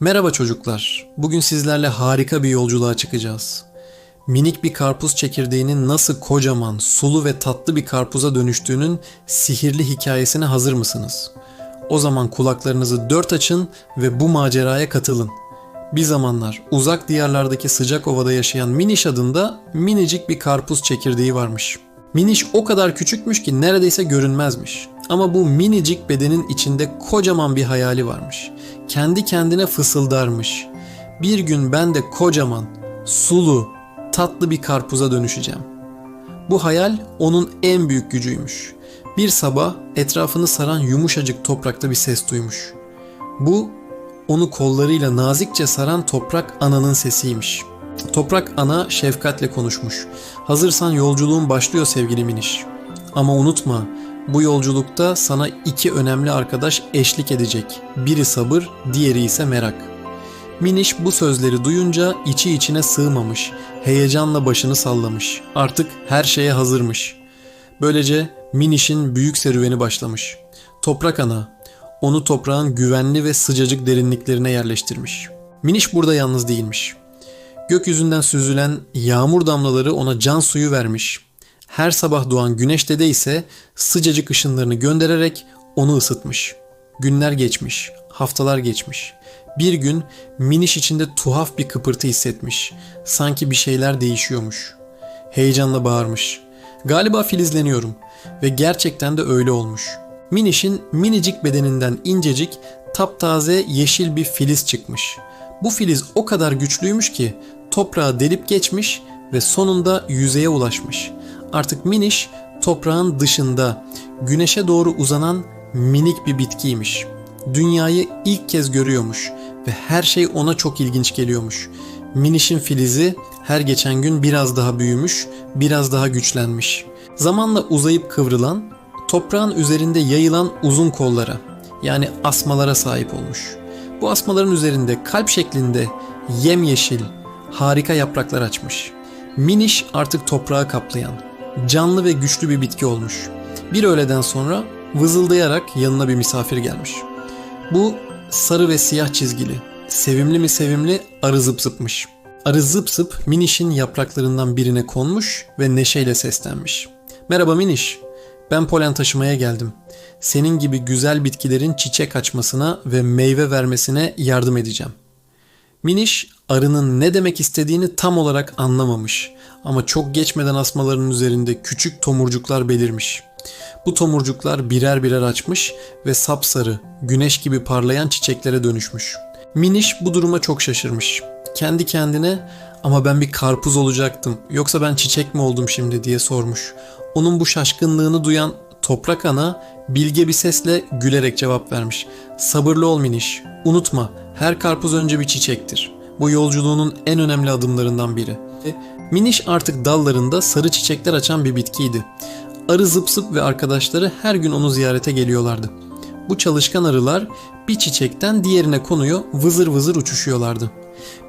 Merhaba çocuklar. Bugün sizlerle harika bir yolculuğa çıkacağız. Minik bir karpuz çekirdeğinin nasıl kocaman, sulu ve tatlı bir karpuza dönüştüğünün sihirli hikayesine hazır mısınız? O zaman kulaklarınızı dört açın ve bu maceraya katılın. Bir zamanlar uzak diyarlardaki sıcak ovada yaşayan Miniş adında minicik bir karpuz çekirdeği varmış. Miniş o kadar küçükmüş ki neredeyse görünmezmiş. Ama bu minicik bedenin içinde kocaman bir hayali varmış. Kendi kendine fısıldarmış. Bir gün ben de kocaman, sulu, tatlı bir karpuza dönüşeceğim. Bu hayal onun en büyük gücüymüş. Bir sabah etrafını saran yumuşacık toprakta bir ses duymuş. Bu onu kollarıyla nazikçe saran toprak ananın sesiymiş. Toprak ana şefkatle konuşmuş. Hazırsan yolculuğun başlıyor sevgili Miniş. Ama unutma bu yolculukta sana iki önemli arkadaş eşlik edecek. Biri sabır, diğeri ise merak. Miniş bu sözleri duyunca içi içine sığmamış, heyecanla başını sallamış. Artık her şeye hazırmış. Böylece Miniş'in büyük serüveni başlamış. Toprak ana onu toprağın güvenli ve sıcacık derinliklerine yerleştirmiş. Miniş burada yalnız değilmiş. Gökyüzünden süzülen yağmur damlaları ona can suyu vermiş. Her sabah doğan güneş dede ise sıcacık ışınlarını göndererek onu ısıtmış. Günler geçmiş, haftalar geçmiş. Bir gün Miniş içinde tuhaf bir kıpırtı hissetmiş. Sanki bir şeyler değişiyormuş. Heyecanla bağırmış. Galiba filizleniyorum ve gerçekten de öyle olmuş. Miniş'in minicik bedeninden incecik, taptaze yeşil bir filiz çıkmış. Bu filiz o kadar güçlüymüş ki toprağı delip geçmiş ve sonunda yüzeye ulaşmış. Artık Miniş toprağın dışında güneşe doğru uzanan minik bir bitkiymiş. Dünyayı ilk kez görüyormuş ve her şey ona çok ilginç geliyormuş. Miniş'in filizi her geçen gün biraz daha büyümüş, biraz daha güçlenmiş. Zamanla uzayıp kıvrılan, toprağın üzerinde yayılan uzun kollara yani asmalara sahip olmuş. Bu asmaların üzerinde kalp şeklinde yemyeşil, harika yapraklar açmış. Miniş artık toprağı kaplayan, canlı ve güçlü bir bitki olmuş. Bir öğleden sonra vızıldayarak yanına bir misafir gelmiş. Bu sarı ve siyah çizgili, sevimli mi sevimli arı zıp zıpmış. Arı zıp zıp Miniş'in yapraklarından birine konmuş ve neşeyle seslenmiş. Merhaba Miniş, ben polen taşımaya geldim. Senin gibi güzel bitkilerin çiçek açmasına ve meyve vermesine yardım edeceğim. Miniş arının ne demek istediğini tam olarak anlamamış ama çok geçmeden asmaların üzerinde küçük tomurcuklar belirmiş. Bu tomurcuklar birer birer açmış ve sapsarı, güneş gibi parlayan çiçeklere dönüşmüş. Miniş bu duruma çok şaşırmış. Kendi kendine ama ben bir karpuz olacaktım yoksa ben çiçek mi oldum şimdi diye sormuş. Onun bu şaşkınlığını duyan toprak ana bilge bir sesle gülerek cevap vermiş. Sabırlı ol Miniş. Unutma her karpuz önce bir çiçektir. Bu yolculuğunun en önemli adımlarından biri. Miniş artık dallarında sarı çiçekler açan bir bitkiydi. Arı zıp ve arkadaşları her gün onu ziyarete geliyorlardı. Bu çalışkan arılar bir çiçekten diğerine konuyor vızır vızır uçuşuyorlardı.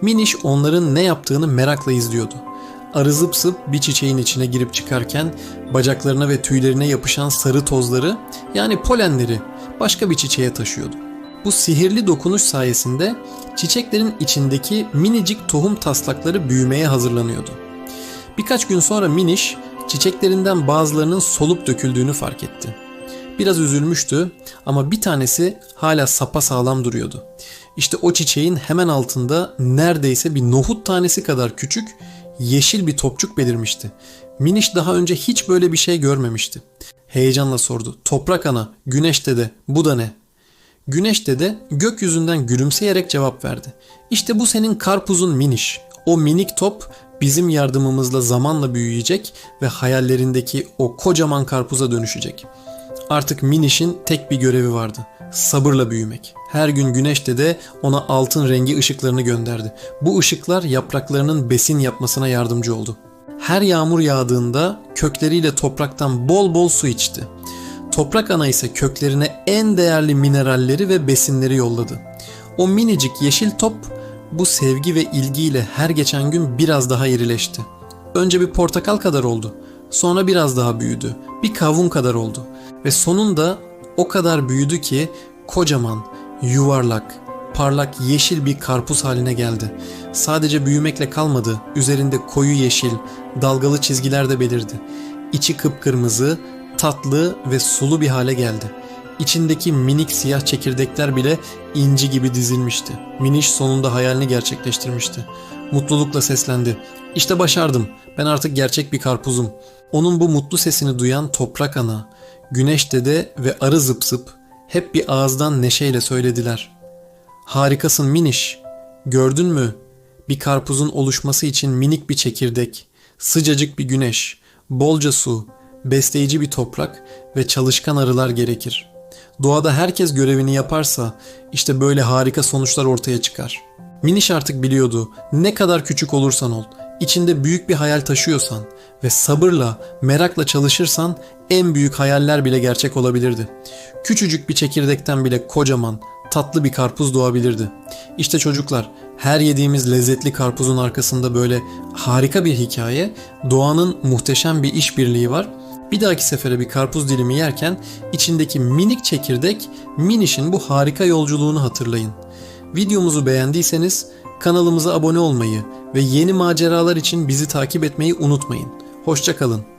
Miniş onların ne yaptığını merakla izliyordu. Arı zıp zıp bir çiçeğin içine girip çıkarken bacaklarına ve tüylerine yapışan sarı tozları yani polenleri başka bir çiçeğe taşıyordu. Bu sihirli dokunuş sayesinde çiçeklerin içindeki minicik tohum taslakları büyümeye hazırlanıyordu. Birkaç gün sonra Miniş çiçeklerinden bazılarının solup döküldüğünü fark etti. Biraz üzülmüştü ama bir tanesi hala sapa sağlam duruyordu. İşte o çiçeğin hemen altında neredeyse bir nohut tanesi kadar küçük yeşil bir topçuk belirmişti. Miniş daha önce hiç böyle bir şey görmemişti. Heyecanla sordu. Toprak ana, güneş dede, bu da ne? Güneş dede gökyüzünden gülümseyerek cevap verdi. İşte bu senin karpuzun Miniş. O minik top bizim yardımımızla zamanla büyüyecek ve hayallerindeki o kocaman karpuza dönüşecek. Artık Miniş'in tek bir görevi vardı. Sabırla büyümek. Her gün güneş de ona altın rengi ışıklarını gönderdi. Bu ışıklar yapraklarının besin yapmasına yardımcı oldu. Her yağmur yağdığında kökleriyle topraktan bol bol su içti. Toprak ana ise köklerine en değerli mineralleri ve besinleri yolladı. O minicik yeşil top bu sevgi ve ilgiyle her geçen gün biraz daha irileşti. Önce bir portakal kadar oldu. Sonra biraz daha büyüdü. Bir kavun kadar oldu. Ve sonunda o kadar büyüdü ki kocaman, yuvarlak, parlak yeşil bir karpuz haline geldi. Sadece büyümekle kalmadı, üzerinde koyu yeşil, dalgalı çizgiler de belirdi. İçi kıpkırmızı, tatlı ve sulu bir hale geldi. İçindeki minik siyah çekirdekler bile inci gibi dizilmişti. Miniş sonunda hayalini gerçekleştirmişti. Mutlulukla seslendi. İşte başardım. Ben artık gerçek bir karpuzum. Onun bu mutlu sesini duyan toprak ana, güneş dede ve arı zıp zıp hep bir ağızdan neşeyle söylediler. Harikasın Miniş. Gördün mü? Bir karpuzun oluşması için minik bir çekirdek, sıcacık bir güneş, bolca su, besleyici bir toprak ve çalışkan arılar gerekir. Doğada herkes görevini yaparsa işte böyle harika sonuçlar ortaya çıkar. Miniş artık biliyordu ne kadar küçük olursan ol, içinde büyük bir hayal taşıyorsan ve sabırla, merakla çalışırsan en büyük hayaller bile gerçek olabilirdi. Küçücük bir çekirdekten bile kocaman, tatlı bir karpuz doğabilirdi. İşte çocuklar, her yediğimiz lezzetli karpuzun arkasında böyle harika bir hikaye, doğanın muhteşem bir işbirliği var. Bir dahaki sefere bir karpuz dilimi yerken içindeki minik çekirdek minişin bu harika yolculuğunu hatırlayın. Videomuzu beğendiyseniz kanalımıza abone olmayı ve yeni maceralar için bizi takip etmeyi unutmayın. Hoşçakalın.